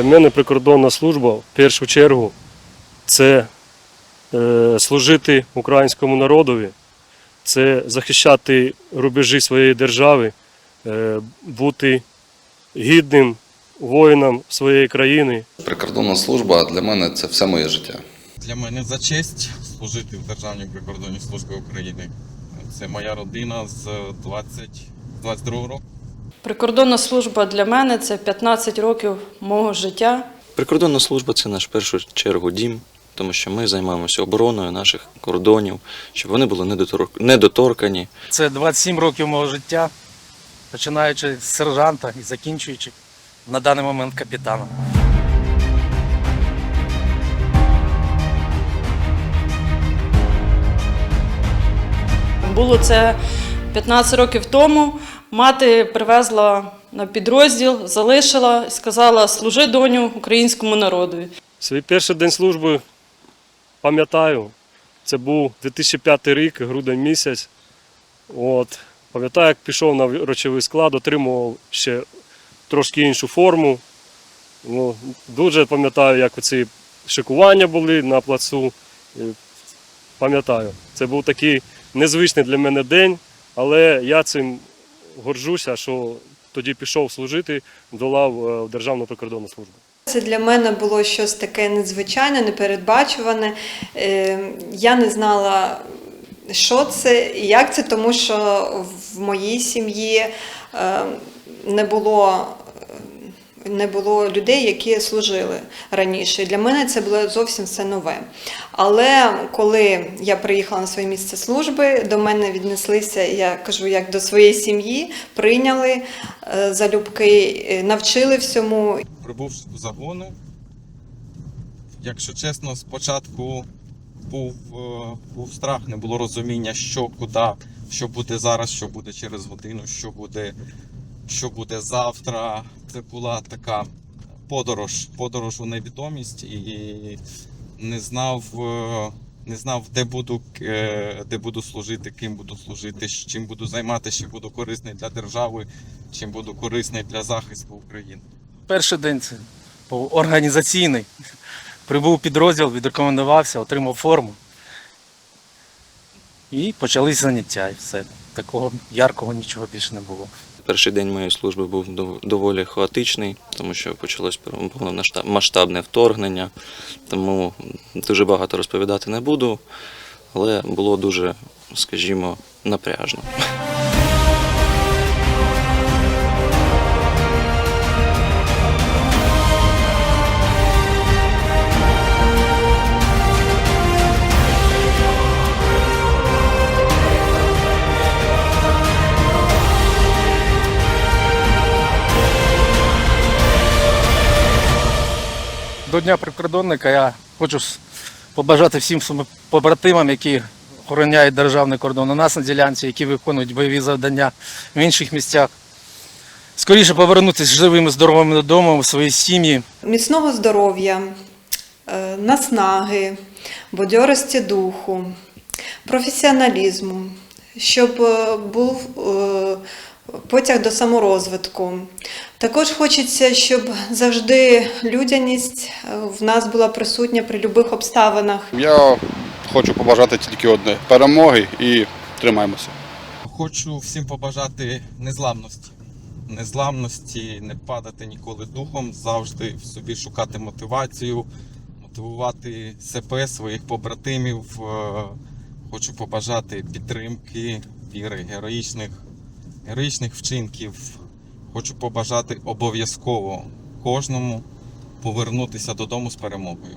Для мене прикордонна служба в першу чергу це е, служити українському народові, це захищати рубежі своєї держави, е, бути гідним воїном своєї країни. Прикордонна служба для мене це все моє життя. Для мене за честь служити в Державній прикордонній службі України. Це моя родина з 20, 22 року. Прикордонна служба для мене це 15 років мого життя. Прикордонна служба це наш в першу чергу дім, тому що ми займаємося обороною наших кордонів, щоб вони були недоторкані. Це 27 років мого життя, починаючи з сержанта і закінчуючи на даний момент капітаном. Було це 15 років тому. Мати привезла на підрозділ, залишила і сказала: служи доню українському народу. Свій перший день служби пам'ятаю. Це був 2005 рік, грудень місяць. От. Пам'ятаю, як пішов на речовий склад, отримував ще трошки іншу форму. Ну, дуже пам'ятаю, як оці шикування були на плацу. Пам'ятаю, це був такий незвичний для мене день, але я цим горжуся, що тоді пішов служити до лав е, в Державну прикордонну службу. Це для мене було щось таке незвичайне, непередбачуване. Е, Я не знала, що це і як це, тому що в моїй сім'ї е, не було. Не було людей, які служили раніше. Для мене це було зовсім все нове. Але коли я приїхала на своє місце служби, до мене віднеслися, я кажу, як до своєї сім'ї, прийняли е, залюбки, е, навчили всьому. Прибув в загони. Якщо чесно, спочатку був, е, був страх, не було розуміння, що куди, що буде зараз, що буде через годину, що буде, що буде завтра. Це була така подорож, подорож у невідомість і не знав, е, не знав, де буду, е, де буду служити, ким буду служити, чим буду займатися, чи буду корисний для держави, чим буду корисний для захисту України. Перший день це був організаційний. Прибув підрозділ, відрекомендувався, отримав форму. І почались заняття, і все. Такого яркого нічого більше не було. Перший день моєї служби був доволі хаотичний, тому що почалось повномасштабне вторгнення, тому дуже багато розповідати не буду, але було дуже, скажімо, напряжно. Дня прикордонника я хочу побажати всім побратимам, які охороняють державний кордон у нас на ділянці, які виконують бойові завдання в інших місцях. Скоріше повернутися живими, здоровими додому, в свої сім'ї. Міцного здоров'я, е, наснаги, бадьорості духу, професіоналізму, щоб е, був е, потяг до саморозвитку. Також хочеться, щоб завжди людяність е, в нас була присутня при будь-яких обставинах. Я хочу побажати тільки одне перемоги і тримаємося. Хочу всім побажати незламності. Незламності, не падати ніколи духом, завжди в собі шукати мотивацію, мотивувати себе, своїх побратимів. Е, Хочу побажати підтримки, віри, героїчних, героїчних вчинків. Хочу побажати обов'язково кожному повернутися додому з перемогою.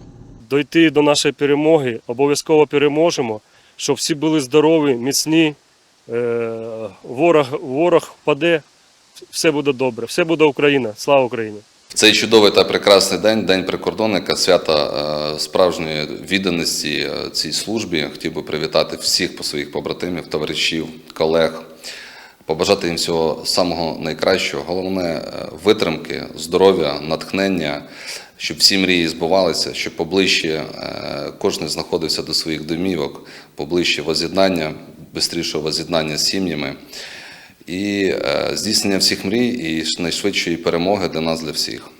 дойти до нашої перемоги, обов'язково переможемо, щоб всі були здорові, міцні, е, ворог, ворог впаде, все буде добре, все буде Україна. Слава Україні! В цей чудовий та прекрасний день, день прикордонника, свята е, справжньої відданості е, цій службі. Хотів би привітати всіх по своїх побратимів, товаришів, колег, побажати їм всього самого найкращого. Головне е, витримки, здоров'я, натхнення, щоб всі мрії збувалися, щоб поближче е, кожен знаходився до своїх домівок, поближче воз'єднання, бистрішого воз'єднання з сім'ями. І е, здійснення всіх мрій і найшвидшої перемоги для нас, для всіх.